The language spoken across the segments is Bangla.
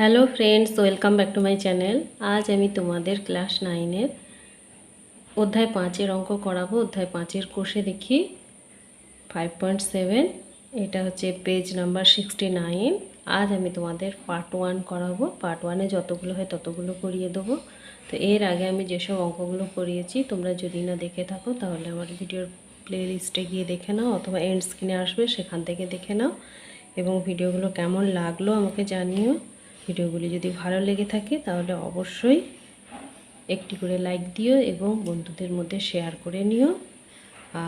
Hello friends, welcome back to my channel. আজ আমি তোমাদের ক্লাস নাইনের অধ্যায় পাঁচের অঙ্ক করাবো। অধ্যায় পাঁচের কোষে দেখি। ফাইভ পয়েন্ট সেভেন, এটা হচ্ছে পেজ নাম্বার সিক্সটি নাইন। আজ আমি তোমাদের পার্ট ওয়ান করাবো। পার্ট ওয়ানে যতগুলো হয় ততগুলো করিয়ে দেবো। তো এর আগে আমি যেসব অঙ্কগুলো করিয়েছি, তোমরা যদি না দেখে থাকো, তাহলে আমার ভিডিওর প্লে লিস্টে গিয়ে দেখে নাও, অথবা এন্ড স্ক্রিনে আসবে, সেখান থেকে দেখে নাও। এবং ভিডিওগুলো কেমন লাগল আমাকে জানিও। ভিডিওগুলি যদি ভালো লেগে থাকে তাহলে অবশ্যই একটি করে লাইক দিও এবং বন্ধুদের মধ্যে শেয়ার করে নিও।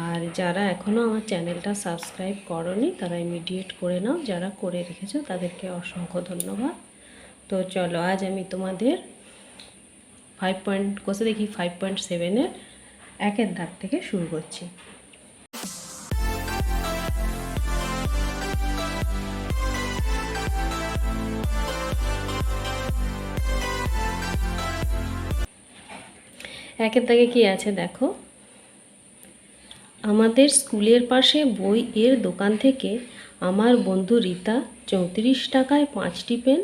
আর যারা এখনও আমার চ্যানেলটা সাবস্ক্রাইব করনি তারা ইমিডিয়েট করে নাও। যারা করে রেখেছো তাদেরকে অসংখ্য ধন্যবাদ। তো চলো, আজ আমি তোমাদের ফাইভ পয়েন্ট কোষে দেখি? ফাইভ পয়েন্ট সেভেনের একের দাগ থেকে শুরু করছি। একের দাগে কি আছে দেখো? আমাদের স্কুলের পাশে বই এর দোকান থেকে আমার বন্ধু রীতা চৌত্রিশ টাকায় পাঁচটি পেন,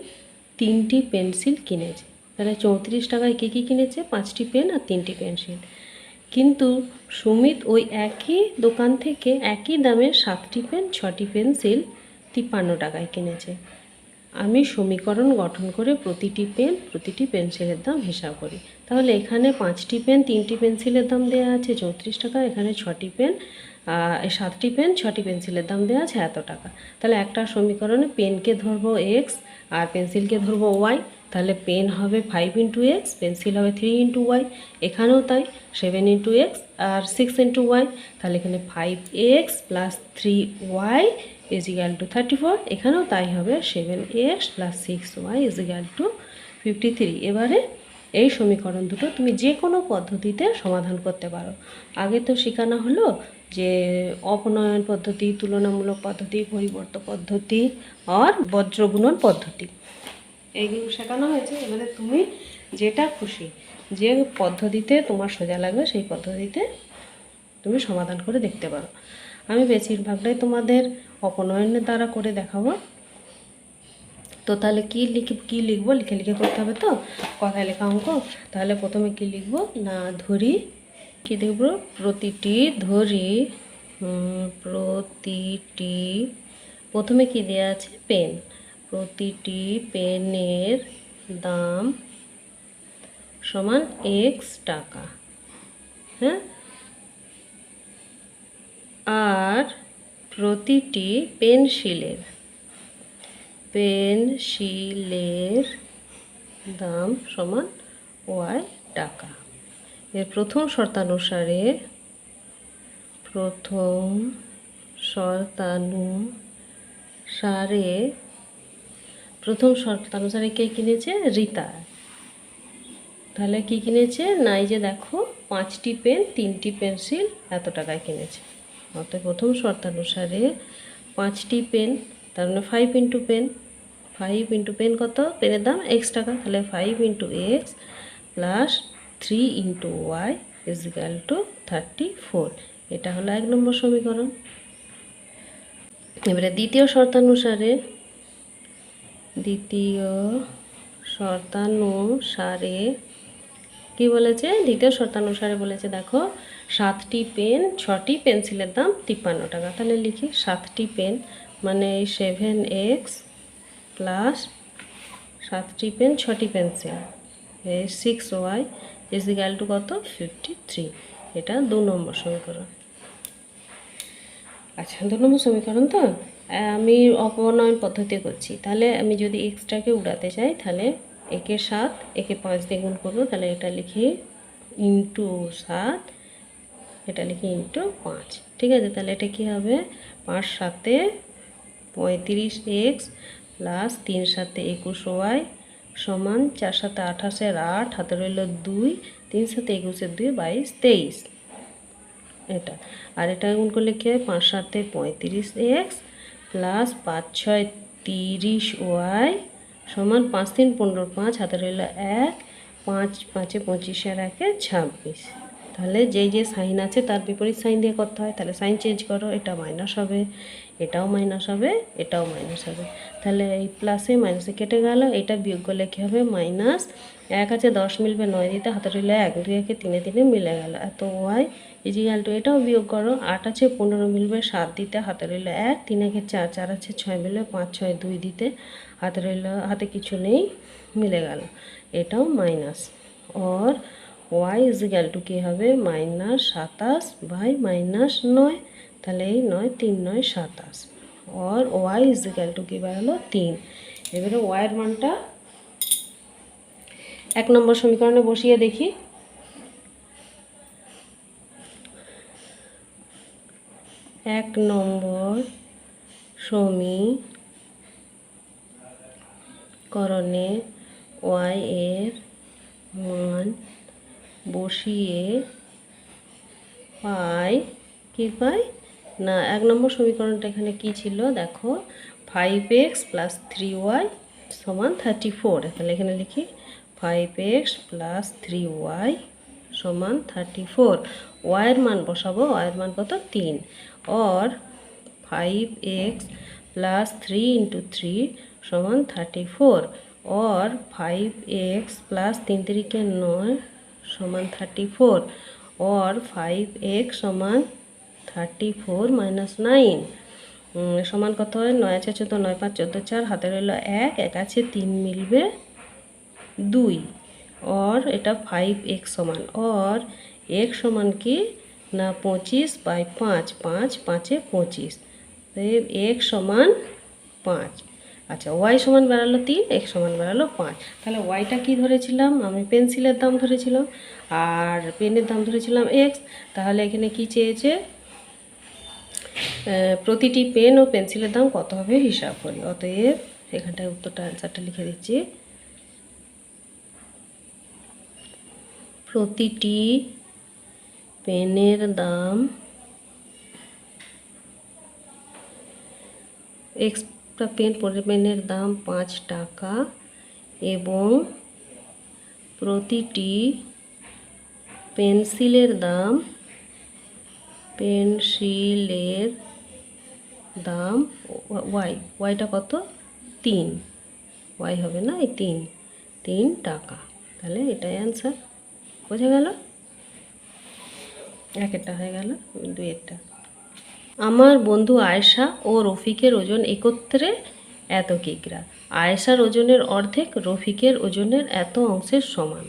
তিনটি পেন্সিল কিনেছে। তাহলে চৌত্রিশ টাকায় কী কী কিনেছে? পাঁচটি পেন আর তিনটি পেন্সিল। কিন্তু সুমিত ওই একই দোকান থেকে একই দামে সাতটি পেন, ছটি পেন্সিল তিপ্পান্ন টাকায় কিনেছে। আমি সমীকরণ গঠন করে প্রতিটি পেন, প্রতিটি পেন্সিলের দাম হিসাব করি। তাহলে এখানে পাঁচটি পেন, তিনটি পেন্সিলের দাম দেওয়া আছে চৌত্রিশ টাকা, এখানে ছটি পেন সাতটি পেন, ছটি পেন্সিলের দাম দেওয়া আছে এত টাকা। তাহলে একটা সমীকরণে পেনকে ধরবো এক্স আর পেন্সিলকে ধরবো ওয়াই তাহলে পেন হবে ফাইভ ইন্টু এক্স পেন্সিল হবে থ্রি ইন্টু ওয়াই এখানেও তাই সেভেন ইন্টু এক্স আর সিক্স ইন্টু ওয়াই তাহলে এখানে five X plus three Y equal to thirty four এখানেও তাই হবে seven X plus six Y is equal to fifty three এবারে এই সমীকরণ দুটো তুমি যে কোনো পদ্ধতিতে সমাধান করতে পারো। আগে তো শেখানো হলো যে অপনয়ন পদ্ধতি, তুলনামূলক পদ্ধতি, পরিবর্ত পদ্ধতি আর বজ্রগুণন পদ্ধতি। এইগুলো শেখানো হয়েছে। এবারে তুমি যেটা খুশি, যে পদ্ধতিতে তোমার সোজা লাগবে সেই পদ্ধতিতে তুমি সমাধান করে দেখতে পারো। আমি বেশিরভাগটাই তোমাদের অপনয়নের দ্বারা করে দেখাবো। তো তাহলে কী লিখে, কী লিখব? লিখে লিখে করতে হবে তো? কথায় লেখা অঙ্ক। তাহলে প্রথমে কি লিখব? না ধরি। কি দেখব প্রতিটি ধরি। প্রতিটি প্রথমে কি দেওয়া আছে? পেন। প্রতিটি পেনের দাম সমান এক্স টাকা। হ্যাঁ? আর প্রতিটি পেন্সিলের পেন্সিলের দাম সমান ওয়াই টাকা। এর প্রথম শর্তানুসারে প্রথম শর্তানুসারে প্রথম শর্তানুসারে কে কিনেছে? রীতা। তাহলে কি কিনেছে? নাই যে দেখো, পাঁচটি পেন, তিনটি পেন্সিল এত টাকায় কিনেছে। অর্থাৎ প্রথম শর্তানুসারে পাঁচটি পেন, তার মানে five into pen five into pen কত? পেনের দাম এক্স টাকা। তাহলে five into X plus three into Y is equal to thirty four এটা হলো এক নম্বর সমীকরণ। এবারে দ্বিতীয় শর্তানুসারে দ্বিতীয় শর্তানুসারে কি বলেছে? দ্বিতীয় শর্তানুসারে বলেছে, দেখো সাতটি পেন, ছটি পেন্সিলের দাম তিপ্পান্ন টাকা। তাহলে লিখি, সাতটি পেন মানে সেভেন এক্স প্লাস সাতটি পেন, ছটি pencil. Six Y is equal to কত? Fifty three. এটা দু নম্বর সমীকরণ। আচ্ছা দু নম্বর সমীকরণ তো? আমি অপনয়ন পদ্ধতি করছি। তাহলে আমি যদি এক্সট্রাকে উড়াতে চাই, তাহলে একে সাত, একে পাঁচ দিয়ে গুণ করব। তাহলে এটা লিখি ইন্টু সাত এটা লিখি ইন্টু পাঁচ। ঠিক আছে, তাহলে এটা কী হবে? পাঁচ সাতে পঁয়ত্রিশ এক্স প্লাস তিন সাতে একুশ ওয়াই সমান চার সাথে আঠাশের আট, হাতে রইল দুই, তিন সাথে একুশের দুই, বাইশ, তেইশ। এটা। আর এটা গুণ করলে কি হয়? পাঁচ সাতে পঁয়ত্রিশ এক্স প্লাস পাঁচ ছয় তিরিশ ওয়াই সমান পাঁচ তিন পনেরো পাঁচ, হাতে রইল এক, পাঁচ পাঁচে পঁচিশের একে ছাব্বিশ। তাহলে যেই যে সাইন আছে তার বিপরীত সাইন দিয়ে করতে হয়। তাহলে সাইন চেঞ্জ করো এটা মাইনাস হবে, এটাও মাইনাস হবে, এটাও মাইনাস হবে। তাহলে এই প্লাসে মাইনাসে কেটে গেল, এটা বিয়োগ করলে কী হবে? মাইনাস এক আছে, দশ মিলবে নয় দিতে, হাতে রইলে এক, দুই, একে তিনে তিনে মিলে গেল। এত ওয়াই ইজিক্যাল টু এটাও বিয়োগ করো, আট আছে, পনেরো মিলবে, সাত দিতে, হাতে রইল এক, তিন একে চার চার আছে, ছয় মিলবে, পাঁচ, ছয়, দুই দিতে, হাতে রইল হাতে কিছু নেই, মিলে গেল। এটাও minus or Y is equal to কী হবে? মাইনাস সাতাশ বাই মাইনাস নয়। তাহলে এই নয়, তিন নয়, সাতাশ। Or Y is equal to কী বেরোলো তিন। এবারে ওয়াইয়ের মানটা এক নম্বর সমীকরণে বসিয়ে দেখি। এক নম্বর সমীকরণে ওয়াই এর মান বসিয়ে পাই কি পাই? না, এক নম্বর সমীকরণটা এখানে কি ছিল? দেখো five X plus three Y সমান থার্টি ফোর তাহলে এখানে লিখি five X plus three Y সমান থার্টি ফোর ওয়াইয়ের মান বসাবো ওয়াইয়ের মান কত? তিন। Or five X plus three into three সমান thirty four or five X plus তিন তিরিকে নয় সমান thirty four or five X সমান থার্টি ফোর মাইনাস নাইন সমান কত হয়? নয় আছে চোদ্দ, নয় পাঁচ চোদ্দ, চার। হাতে রইল এক এক আছে তিন মিলবে দুই। অর এটা ফাইভ এক্স সমান। অর এক সমান কি? না, পঁচিশ বাই পাঁচ পাঁচ, পাঁচে পঁচিশ। এক সমান পাঁচ। আচ্ছা ওয়াই সমান বেড়ালো তিন এক সমান বেড়ালো পাঁচ। তাহলে ওয়াইটা কি ধরেছিলাম? আমি পেন্সিলের দাম ধরেছিলাম, আর পেনের দাম ধরেছিলাম এক্স তাহলে এখানে কি চেয়েছে? প্রতিটি পেন ও পেন্সিলের দাম কত হবে হিসাব করি। অতএব এখানটায় উত্তরটা অ্যান্সারটা লিখে দিচ্ছি। প্রতিটি পেনের দাম এক্সট্রা পেন পেনের দাম পাঁচ টাকা এবং প্রতিটি পেন্সিলের দাম পেন্সিলের দাম, ওয়াই, ওয়াইটা কত? তিন। ওয়াই হবে না, এই তিন। তিন টাকা। তাহলে এটাই অ্যান্সার বোঝা গেল? একেরটা হয়ে গেল দুইয়েরটা আমার বন্ধু আয়েশা ও রফিকের ওজন একত্রে এত কিগ্রা আয়েশার ওজনের অর্ধেক রফিকের ওজনের এত অংশের সমান।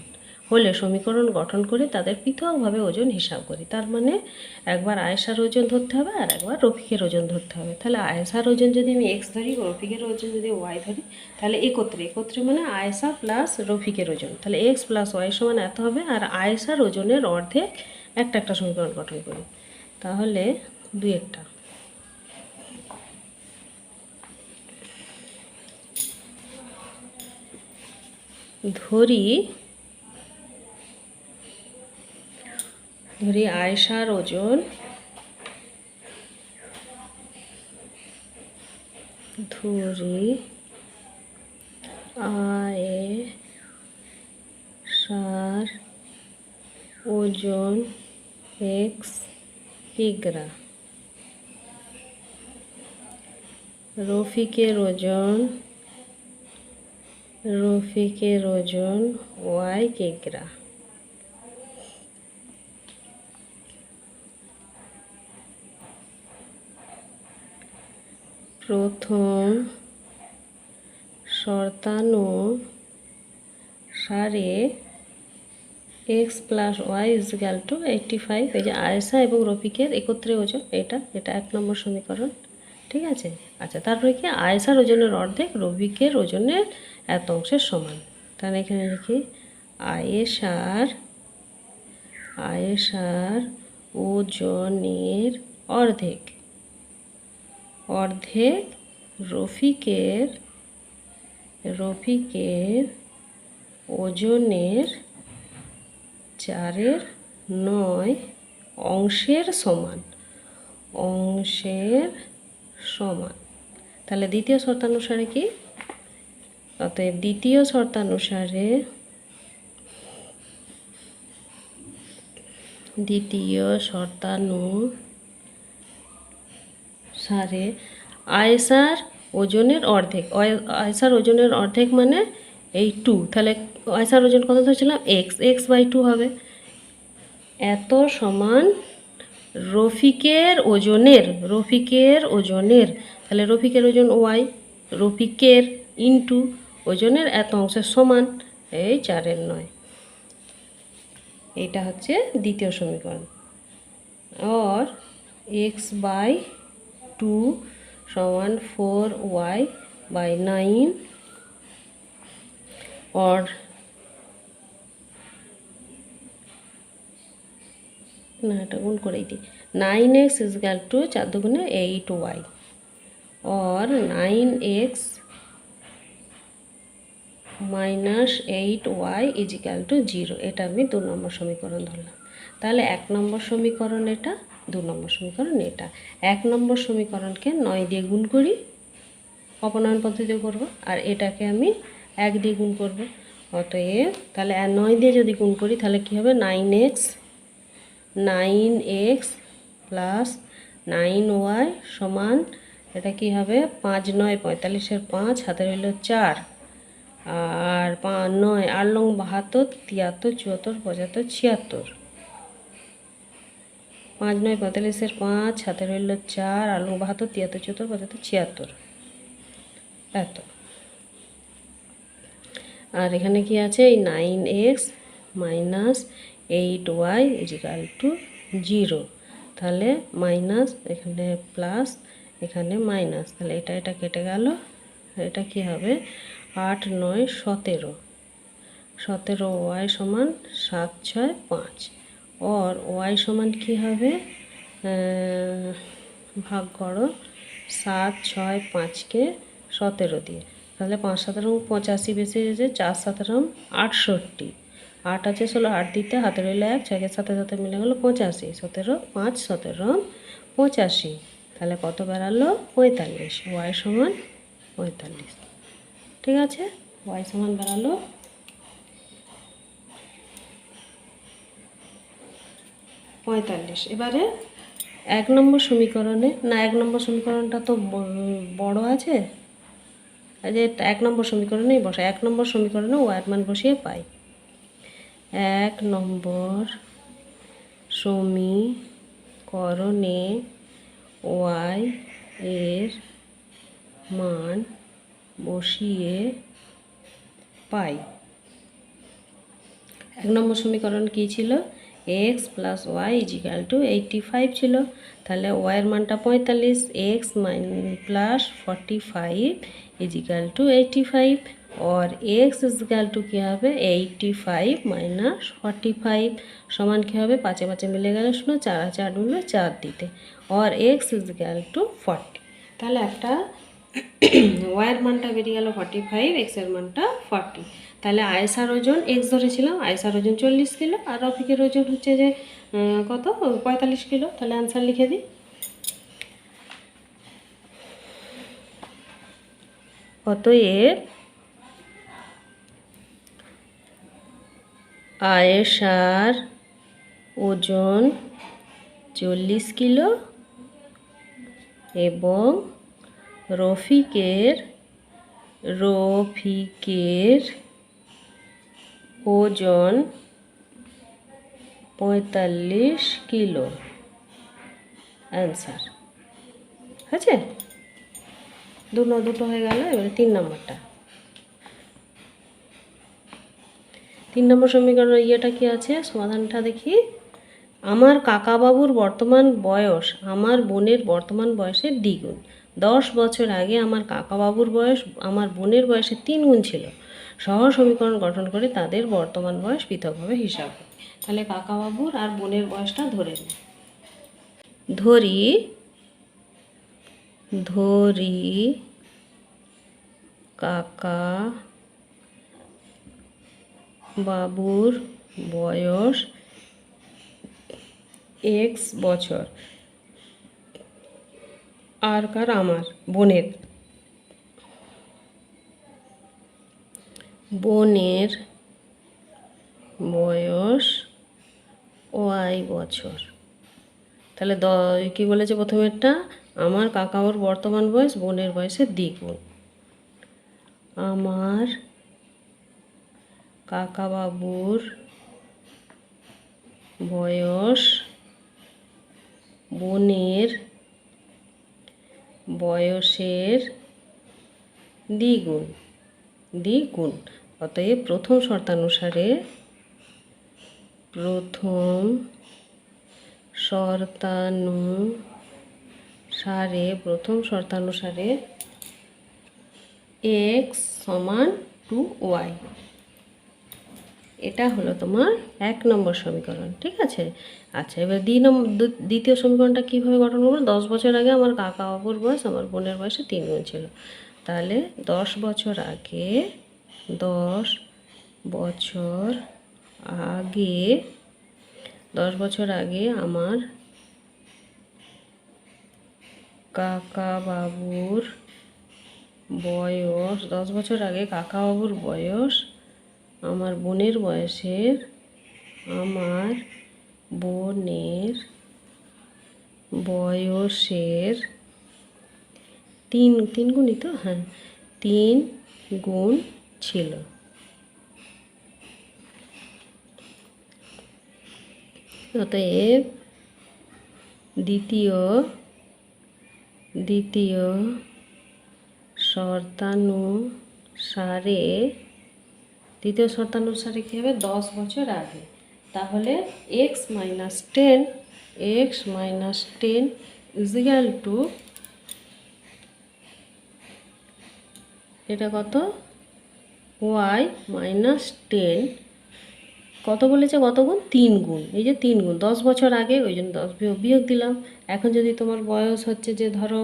হলে সমীকরণ গঠন করে তাদের পৃথকভাবে ওজন হিসাব করি। তার মানে একবার আয়েশার ওজন ধরতে হবে আর একবার রফিকের ওজন ধরতে হবে। তাহলে আয়েশার ওজন যদি আমি এক্স ধরি রফিকের ওজন যদি ওয়াই ধরি, তাহলে একত্রে। একত্রে মানে আয়েশা প্লাস রফিকের ওজন। তাহলে এক্স প্লাস ওয়াই সমান এত হবে আর আয়েশার ওজনের অর্ধেক একটা একটা সমীকরণ গঠন করি। তাহলে দুই একটা। ধরি ধরি আয়সার ওজন। ধরি আয়েশার ওজন এক্স কিগ্রা রফিকের ওজন রফিকের ওজন ওয়াই কেকরা প্রথম শর্তানুসারে X plus Y is equal to eighty five, এই যে আয়েশা এবং রফিকের একত্রে ওজন, এটা এটা এক নম্বর সমীকরণ। ঠিক আছে? আচ্ছা তারপরে কি? আয়েশার ওজনের অর্ধেক, রফিকের ওজনের এত অংশের সমান। তাহলে এখানে লিখি, আয়েশার আয়েশার ওজনের অর্ধেক অর্ধেক রফিকের রফিকের ওজনের চারের নয় অংশের সমান। অংশের সমান। তাহলে দ্বিতীয় শর্তানুসারে কি? অতএব দ্বিতীয় শর্তানুসারে দ্বিতীয় শর্তানুসারে আয়েসার ওজনের অর্ধেক। আয়েসার ওজনের অর্ধেক মানে এই টু তাহলে আয়েসার ওজন কত ধরেছিলাম? এক্স এক্স বাই টু হবে। এত সমান রফিকের ওজনের রফিকের ওজনের, তাহলে রফিকের ওজন ওয়াই, রফিকের ইন্টু ওজনের এত অংশের সমান, এই চারের নয়। এটা হচ্ছে দ্বিতীয় সমীকরণ। অর এক্স বাই টু সমান four Y by nine or না, এটা গুণ করেই দিই nine x is gall two চার দুগুণে এইট ওয়াই और nine X minus eight Y is is equal to zero এটা আমি দু নম্বর সমীকরণ ধরলাম। তাহলে এক নম্বর সমীকরণ এটা, দু নম্বর সমীকরণ এটা। এক নম্বর সমীকরণকে নয় দিয়ে গুণ করি, অপনয়ন পদ্ধতিতে করব, আর এটাকে আমি এক দিয়ে গুণ করব। অতএব তাহলে নয় দিয়ে যদি গুণ করি, তাহলে কী হবে? Nine X nine X plus nine Y সমান এটা কি হবে? পাঁচ নয় পঁয়তাল্লিশের পাঁচ হাতে রইল চার। আর পা নয় আট লং বাহাত্তর, তিয়াত্তর, চুয়াত্তর, পঁচাত্তর, ছিয়াত্তর। পাঁচ নয় পঁয়তাল্লিশের পাঁচ হাতে রইল চার আট লং বাহাত্তর, তিয়াত্তর, চুয়াত্তর, পঁচাত্তর, ছিয়াত্তর। এত। আর এখানে কি আছে? এই nine X minus eight Y is equal to zero তাহলে মাইনাস এখানে প্লাস এখানে মাইনাস তাহলে এটা এটা কেটে গেল। এটা কি হবে? আট নয় সতেরো। সতেরো ওয়াই সমান সাত ছয় পাঁচ। ওর ওয়াই সমান কি হবে? ভাগ করো। সাত ছয় পাঁচকে সতেরো দিয়ে। তাহলে পাঁচ সতেরো পঁচাশি বেশি হয়েছে, চার সতেরো আটষট্টি। আট আছে, ষোলো, আট দিতে হাতে রইল এক ছয়ের সাথে সাথে মিলে গেলো পঁচাশি, সতেরো, পাঁচ, সতেরো, পঁচাশি। তাহলে কত বেড়ালো? পঁয়তাল্লিশ। ওয়াই সমান পঁয়তাল্লিশ। ঠিক আছে? ওয়াই সমান বেরালো পঁয়তাল্লিশ। এবারে এক নম্বর সমীকরণে, না, এক নম্বর সমীকরণটা তো বড় আছে। যে এক নম্বর সমীকরণেই বসে, এক নম্বর সমীকরণে ওয়ার মান বসিয়ে পাই। এক নম্বর সমীকরণে ওয়াই এর মান বসিয়ে পাই। এক নম্বর সমীকরণ কী ছিল? X plus Y is equal to eighty five ছিল। তাহলে ওয়াইয়ের মানটা পঁয়তাল্লিশ x mine plus forty five is equal to eighty five or X is equal to কী হবে? Eighty five minus forty five সমান কী হবে? পাঁচে পাঁচে মিলে গেলে শোনো চার চারগুলো চার দিতে। Or X is equal to forty তাহলে একটা ওয়ার মানটা বেরিয়ে গেল ফর্টি ফাইভ এক্সের মানটা ফর্টি তাহলে আয়সার ওজন এক্স ধরেছিলাম আয়সার ওজন চল্লিশ কিলো, আর রফিকের ওজন হচ্ছে যে কত? পঁয়তাল্লিশ কিলো। তাহলে অ্যান্সার লিখে দিই। অতএব আয়েশার ওজন চল্লিশ কিলো এবং রফিকের রফিকের ওজন পঁয়তাল্লিশ কিলো। অ্যান্সার আছে? দু ন- দুটো হয়ে গেল, এবারে তিন নম্বরটা। তিন নম্বর সমীকরণের ইয়েটা কি আছে? সমাধানটা দেখি। আমার কাকাবাবুর বর্তমান বয়স, আমার বোনের বর্তমান বয়সের দ্বিগুণ। দশ বছর আগে আমার কাকাবাবুর বয়স, আমার বোনের বয়সের তিন গুণ ছিল। সহ সমীকরণ গঠন করে তাদের বর্তমান বয়স পৃথকভাবে হিসাব। তাহলে কাকাবাবুর আর বোনের বয়সটা ধরে নিই ধরি ধরি, কাকা বাবুর বয়স এক্স বছর। আর কার আমার? বোনের। বোনের বয়স ওয়াই বছর। তাহলে দ, কী বলেছে প্রথমেরটা? আমার কাকাওর বর্তমান বয়স, বোনের বয়সের দ্বিগুণ। আমার কাকাবাবুর বয়স, বোনের বয়সের দ্বিগুণ দ্বিগুণ। অতএব প্রথম শর্তানুসারে প্রথম শর্তানুসারে প্রথম শর্তানুসারে এক্স সমান টু ওয়াই। এটা হলো তোমার এক নম্বর সমীকরণ, ঠিক আছে? আচ্ছা এবার দ্বি নম্বর দ্বিতীয় সমীকরণটা কীভাবে গঠন করব? দশ বছর আগে আমার কাকা বাবুর বয়স, আমার বোনের বয়সে তিন গুণ ছিল। তাহলে দশ বছর আগে, দশ বছর আগে, দশ বছর আগে আমার কাকা বাবুর বয়স, দশ বছর আগে কাকা বাবুর বয়স আমার বোনের বয়সের আমার বোনের বয়সের তিন তিন গুণই তো? হ্যাঁ তিন গুণ ছিল। অতএব দ্বিতীয় দ্বিতীয় শর্তানুসারে দ্বিতীয় শর্তানুসারে কী হবে? দশ বছর আগে। তাহলে X minus ten X minus ten is equal to এটা কত? ওয়াই মাইনাস টেন কত বলেছে? কত গুণ? তিন গুণ। এই যে তিন গুণ। দশ বছর আগে, ওই জন্য দশ বিয়োগ দিলাম। এখন যদি তোমার বয়স হচ্ছে যে ধরো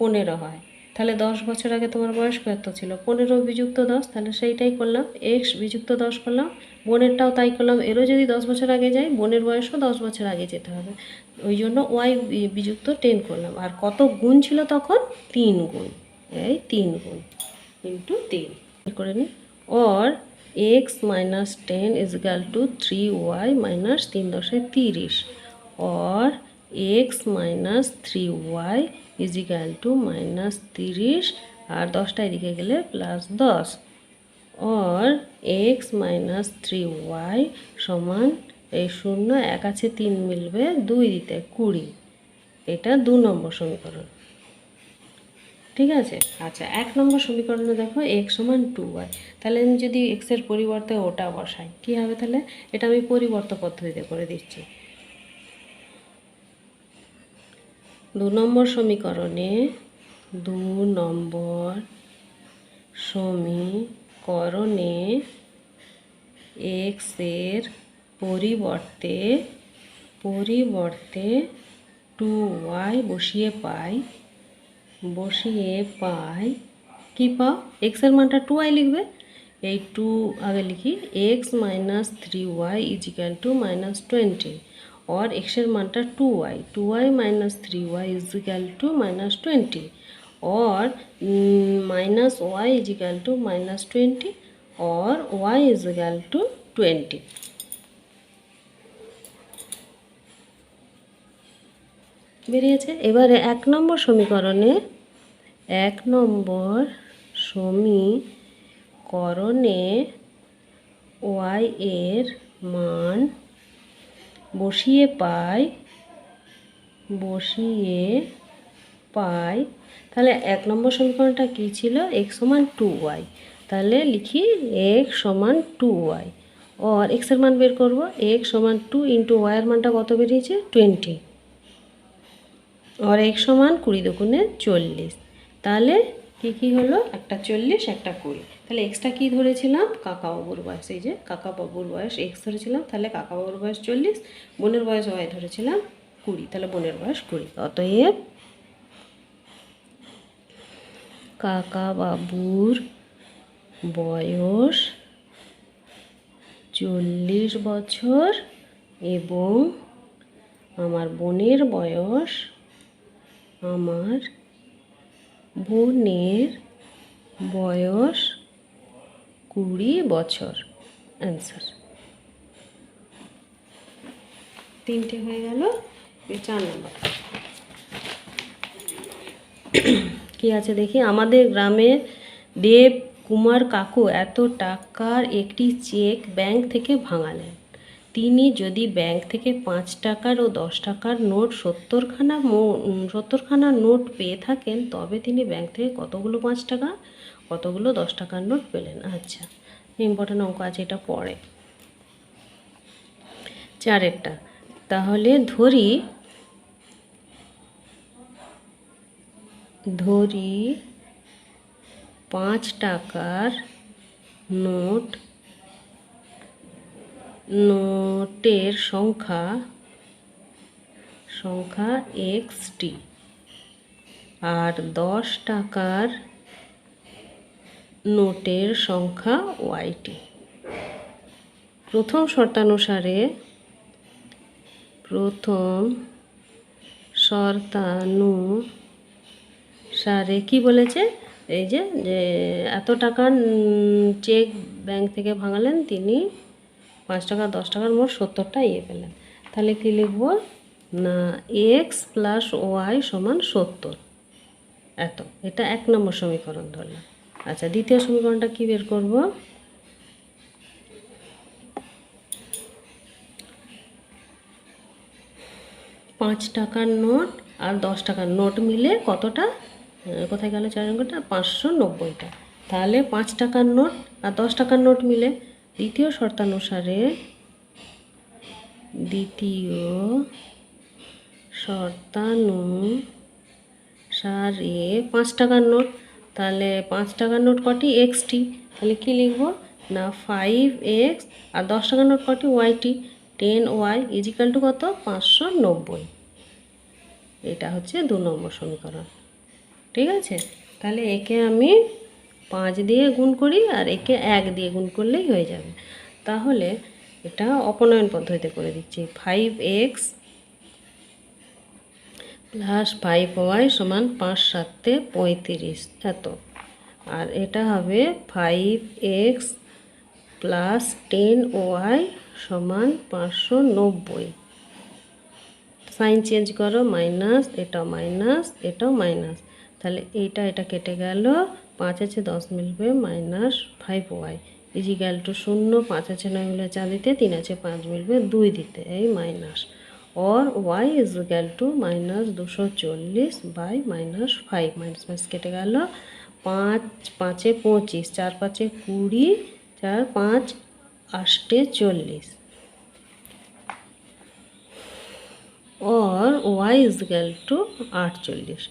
পনেরো হয় তাহলে দশ বছর আগে তোমার বয়স কত ছিল? পনেরো বিযুক্ত দশ, তাহলে সেইটাই করলাম। এক্স বিযুক্ত দশ করলাম। বোনেরটাও তাই করলাম। এরও যদি দশ বছর আগে যাই বোনের বয়সও দশ বছর আগে যেতে হবে। ওই জন্য ওয়াই বিযুক্ত টেন করলাম। আর কত গুণ ছিল তখন? তিন গুণ। এই তিন গুণ ইন্টু তিন করে নিই or X minus ten is equal to three Y minus তিন দশে তিরিশ। Or X minus three Y is equal to minus তিরিশ আর দশটা এদিকে গেলে প্লাস দশ। Or X minus three Y সমান এই শূন্য, এক আছে তিন মিলবে দুই দিতে কুড়ি। এটা দু নম্বর সমীকরণ। ঠিক আছে? আচ্ছা এক নম্বর সমীকরণে দেখো এক্স সমান টু ওয়াই তাহলে আমি যদি এক্সের পরিবর্তে ওটা বসাই, কী হবে তাহলে? এটা আমি পরিবর্ত পদ্ধতিতে করে দিচ্ছি। দু নম্বর সমীকরণে দু নম্বর সমীকরণে এক্সের পরিবর্তে পরিবর্তে টু ওয়াই বসিয়ে পাই বসিয়ে পাই কি পাও? এক্সের মানটা টু ওয়াই লিখবে। এই টু আগে লিখি X minus three Y is equal to minus twenty or এক্সের মানটা two Y two Y minus three Y is equal to minus twenty or minus Y is equal to minus twenty or Y is equal to twenty বেরিয়েছে। এবারে এক নম্বর সমীকরণে, এক নম্বর সমীকরণে ওয়াই এর মান বসিয়ে পাই বসিয়ে পাই। তাহলে এক নম্বর সমীকরণটা কী ছিল? এক্স সমান টু ওয়াই তাহলে লিখি এক্স সমান টু ওয়াই और এক্সের মান বের করব। এক্স সমান টু ইন্টু ওয়াইয়ের মানটা কত বেরিয়েছে? টোয়েন্টি আর এক সমান কুড়ি দুগুণে চল্লিশ। তাহলে কী কী হলো? একটা চল্লিশ, একটা কুড়ি। তাহলে এক্সটা কী ধরেছিলাম? কাকা বাবুর বয়স, এই যে কাকা বাবুর বয়স এক্স ধরেছিলাম, তাহলে কাকা বাবুর বয়স চল্লিশ, বোনের বয়স ওয়াই ধরেছিলাম কুড়ি, তাহলে বোনের বয়স কুড়ি। অতএব কাকা বাবুর বয়স চল্লিশ বছর এবং আমার বোনের বয়স আমার বোনের বয়স কুড়ি বছর। অ্যান্সার তিনটে হয়ে গেল চার নম্বর। কি আছে দেখি? আমাদের গ্রামের দেব কুমার কাকু এত টাকার একটি চেক ব্যাংক থেকে ভাঙালেন। তিনি যদি ব্যাংক থেকে পাঁচ টাকার ও দশ টাকার নোট সত্তরখানা সত্তরখানা নোট পেয়ে থাকেন, তবে তিনি ব্যাংক থেকে কতগুলো পাঁচ টাকা? কতগুলো? দশ টাকার নোট পেলেন। আচ্ছা ইম্পর্টেন্ট অঙ্ক আছে, এটা পরে। চারেরটা। তাহলে ধরি ধরি পাঁচ টাকার নোট, নোটের সংখ্যা সংখ্যা এক্সটি আর দশ টাকার নোটের সংখ্যা ওয়াইটি প্রথম শর্তানুসারে প্রথম শর্তানুসারে কি বলেছে? এই যে যে এত টাকার চেক ব্যাংক থেকে ভাঙালেন, তিনি পাঁচ টাকা, দশ টাকার মোট সত্তরটা ইয়ে পেলেন। তাহলে কি লিখব? না এক্স প্লাস ওয়াই সমান সত্তর। এত, এটা এক নম্বর সমীকরণ ধরলাম। আচ্ছা দ্বিতীয় সমীকরণটা কি বের করব? পাঁচ টাকার নোট আর দশ টাকার নোট মিলে কতটা? কোথায় গেল চার অঙ্কটা? পাঁচশো নব্বইটা। তাহলে পাঁচ টাকার নোট আর দশ টাকার নোট মিলে দ্বিতীয় শর্তানুসারে দ্বিতীয় শর্তানুসারে পাঁচ টাকার নোট তাহলে পাঁচ টাকার নোট কটি এক্সটি? তাহলে কি লিখব? না ফাইভ এক্স আর দশ টাকার নোট কটি ওয়াইটি ten Y is equal to কত? পাঁচশো নব্বই। এটা হচ্ছে দু নম্বর সমীকরণ। ঠিক আছে? তাহলে একে আমি পাঁচ দিয়ে গুণ করি, আর একে এক দিয়ে গুণ করলেই হয়ে যাবে। তাহলে এটা অপনয়ন পদ্ধতিতে করে দিচ্ছি। Five X plus five Y সমান পাঁচ সাতে পঁয়ত্রিশ, এত। আর এটা হবে five X plus ten Y সমান পাঁচশো নব্বই। সাইন চেঞ্জ করো মাইনাস এটা মাইনাস এটাও মাইনাস তাহলে এইটা, এটা কেটে গেল, পাঁচ আছে দশ মিলবে minus five Y is equal to শূন্য, পাঁচ আছে নয় মিলে চার দিতে, তিন আছে পাঁচ মিলবে দুই দিতে, এই minus or Y is equal to minus দুশো চল্লিশ by minus five minus minus কেটে গেল। পাঁচ, পাঁচে পঁচিশ, চার পাঁচে কুড়ি, চার পাঁচ আষ্টে চল্লিশ। Or Y is equal to আটচল্লিশ।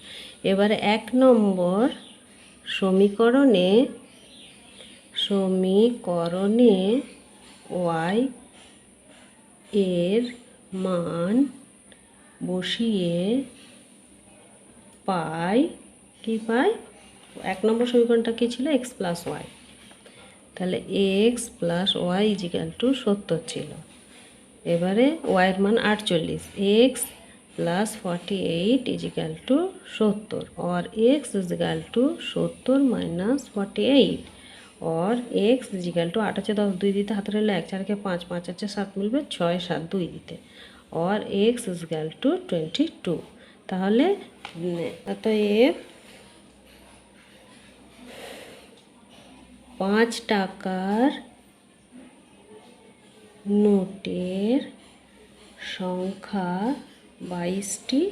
এবারে এক নম্বর সমীকরণে সমীকরণে ওয়াই এর মান বসিয়ে পাই, কি পাই? এক নম্বর সমীকরণটা কী ছিল? এক্স প্লাস ওয়াই তাহলে X plus Y is equal to সত্তর ছিল। এবারে ওয়াইয়ের মান আটচল্লিশ। X plus forty eight is equal to সত্তর। Or X is equal to সত্তর minus forty eight or X is equal to আট আছে দশ দুই দিতে হাতে রইলে এক চারকে পাঁচ পাঁচ আছে সাত মিলবে ছয় সাত দুই দিতে or X is equal to twenty two তাহলে উম, অতএব পাঁচ টাকার নোটের সংখ্যা বাইশটি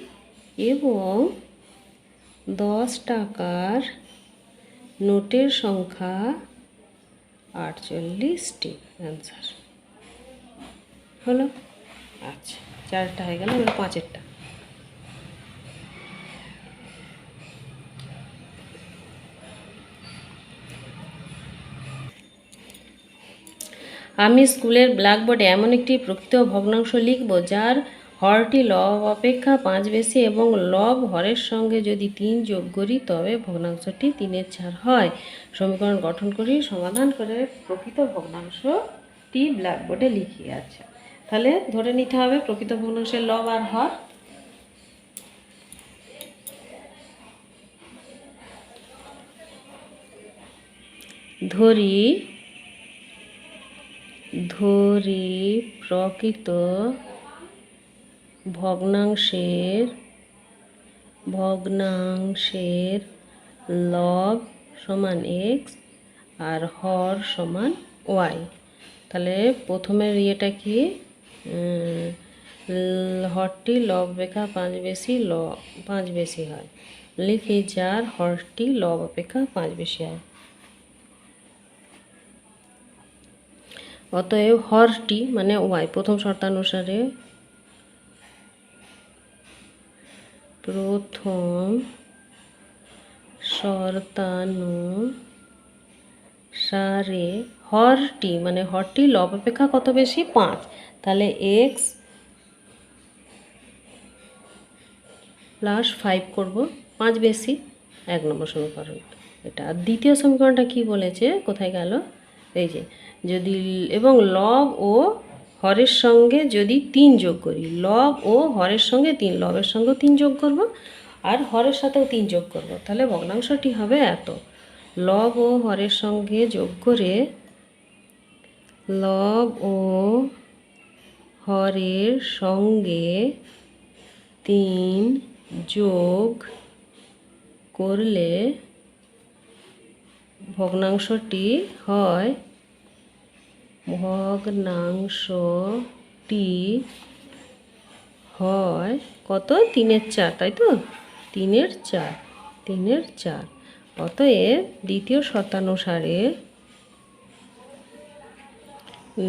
এবং দশ টাকার নোটের সংখ্যা আটচল্লিশটি অ্যান্সার হলো? আচ্ছা চারটা হয়ে গেল, এবার পাঁচেরটা। আমি স্কুলের ব্ল্যাকবোর্ডে এমন একটি প্রকৃত ভগ্নাংশ লিখব যার হরটি লব অপেক্ষা পাঁচ বেশি এবং লব হরের সঙ্গে যদি তিন যোগ করি, তবে ভগ্নাংশটি তিনের চার হয়। সমীকরণ গঠন করি সমাধান করে প্রকৃত ভগ্নাংশটি ব্ল্যাকবোর্ডে লিখি আছে তাহলে ধরে নিতে হবে প্রকৃত ভগ্নাংশের লব আর হর। ধরি ধরি প্রকৃত ভগ্নাংশের ভগ্নাংশের লব সমান এক্স আর হর সমান ওয়াই তাহলে প্রথমের ইয়েটা কি? হরটি লব অপেক্ষা পাঁচ বেশি ল, পাঁচ বেশি হয়। লিখি যার হরটি লব অপেক্ষা পাঁচ বেশি হয়। অতএব হরটি মানে ওয়াই প্রথম শর্তানুসারে প্রথম শর্তানুসারে হরটি মানে হরটি লব অপেক্ষা কত বেশি? পাঁচ। তাহলে এক্স প্লাস ফাইভ করব। পাঁচ বেশি। এক নম্বর সমীকরণ। এটা দ্বিতীয় সমীকরণটা কি বলেছে? কোথায় গেল? এই যে, যদি এবং লব ও হরের সঙ্গে যদি তিন যোগ করি লব ও হরের সঙ্গে তিন, লবের সঙ্গেও তিন যোগ করব আর হরের সাথেও তিন যোগ করব। তাহলে ভগ্নাংশটি হবে এত। লব ও হরের সঙ্গে যোগ করে লব ও হরের সঙ্গে তিন যোগ করলে ভগ্নাংশটি হয় ভগ্নাংশটি হয় কত? তিনের চার, তাই তো? তিনের চার তিনের চার। অতএব দ্বিতীয় শতানুসারে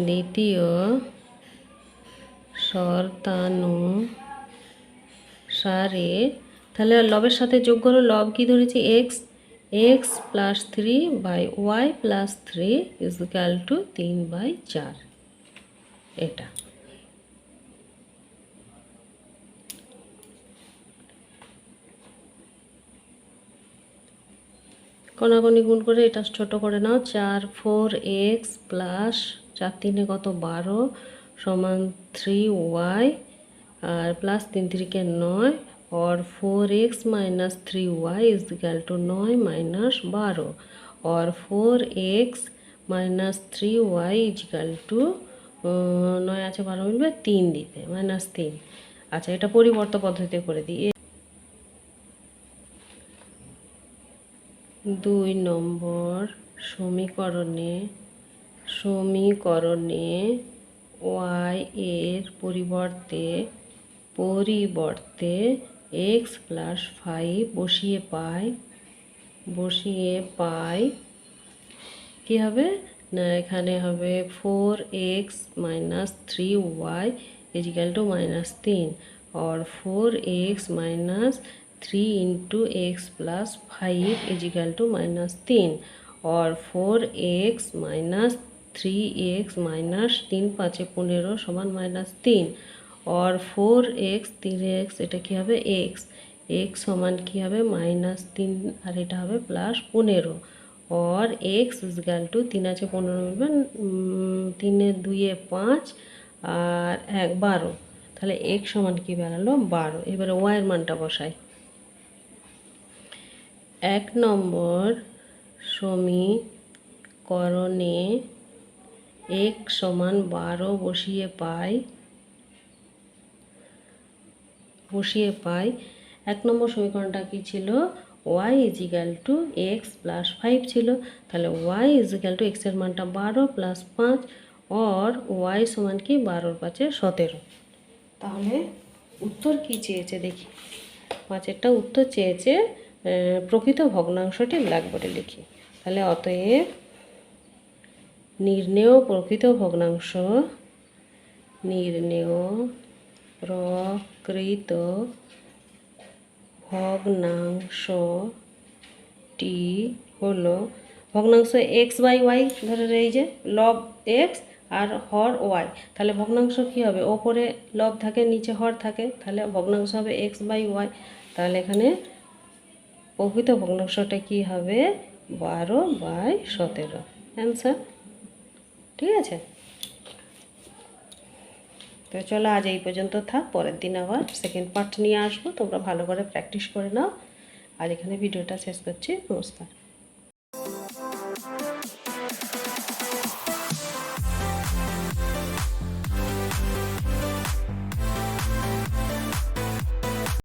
দ্বিতীয় শর্তানুসারে তাহলে লবের সাথে যোগ করো, লব কি ধরেছি? X X plus three by Y plus three is equal to তিন বাই চার এটা। কণাকণি গুণ করে এটা ছোট করে নাও। চার ফোর এক্স প্লাস চার তিনে কত? বারো সমান থ্রি ওয়াই আর প্লাস তিন তিরিকে নয় or four X minus three Y is equal to নয় মাইনাস বারো or four X minus three Y is equal to নয় আছে বারো মিলবে, তিন দিতে মাইনাস তিন। আচ্ছা এটা পরিবর্ত পদ্ধতিতে করে দিই। দুই নম্বর সমীকরণে সমীকরণে ওয়াই এর পরিবর্তে পরিবর্তে এক্স প্লাস ফাইভ বসিয়ে পাই বসিয়ে পাই, কি হবে? না, এখানে হবে four X minus three Y is equal to minus তিন or four X minus three into X plus five is equal to minus তিন or four X minus three X minus তিন পাঁচে পনেরো সমান মাইনাস তিন অর ফোর এক্স তিন এক্স এটা কী হবে? এক্স এক্স সমান কী হবে? মাইনাস তিন, আর এটা হবে প্লাস পনেরো। অর এক্স ইজগাল টু তিন আছে পনেরো মিলবে তিনে দুইয়ে পাঁচ, আর এক বারো। তাহলে এক সমান কী বেরালো বারো। এবারে ওয়াইয়ের মানটা বসাই। এক নম্বর সমীকরণে এক সমান বারো বসিয়ে পাই। বসিয়ে পাই। এক নম্বর সমীকরণটা কি ছিল? Y is equal to X plus five ছিল। তাহলে ওয়াই ইজিক্যাল টু এক্সের মানটা বারো প্লাস পাঁচ অর ওয়াই সমান কি? বারোর পাঁচে সতেরো। তাহলে উত্তর কি চেয়েছে দেখি। পাঁচেরটা উত্তর চেয়েছে প্রকৃত ভগ্নাংশটি ব্ল্যাকবোর্ডে লিখি। তাহলে অতএব নির্ণেয় প্রকৃত ভগ্নাংশ, নির্ণেয় প্রকৃত ভগ্নাংশটি হলো, ভগ্নাংশ এক্স বাই ওয়াই ধরে এই যে, লব এক্স আর হর ওয়াই। তাহলে ভগ্নাংশ কী হবে? ওপরে লব থাকে, নিচে হর থাকে, তাহলে ভগ্নাংশ হবে এক্স বাই ওয়াই। তাহলে এখানে প্রকৃত ভগ্নাংশটা কি হবে? বারো বাই সতেরো। অ্যান্সার? ঠিক আছে? তো চলো আজ এই পর্যন্ত থাক, পরের দিন আবার সেকেন্ড পার্ট নিয়ে আসব। তোমরা ভালো করে প্র্যাকটিস করে নাও। আর এখানে ভিডিওটা শেষ করছি। নমস্কার।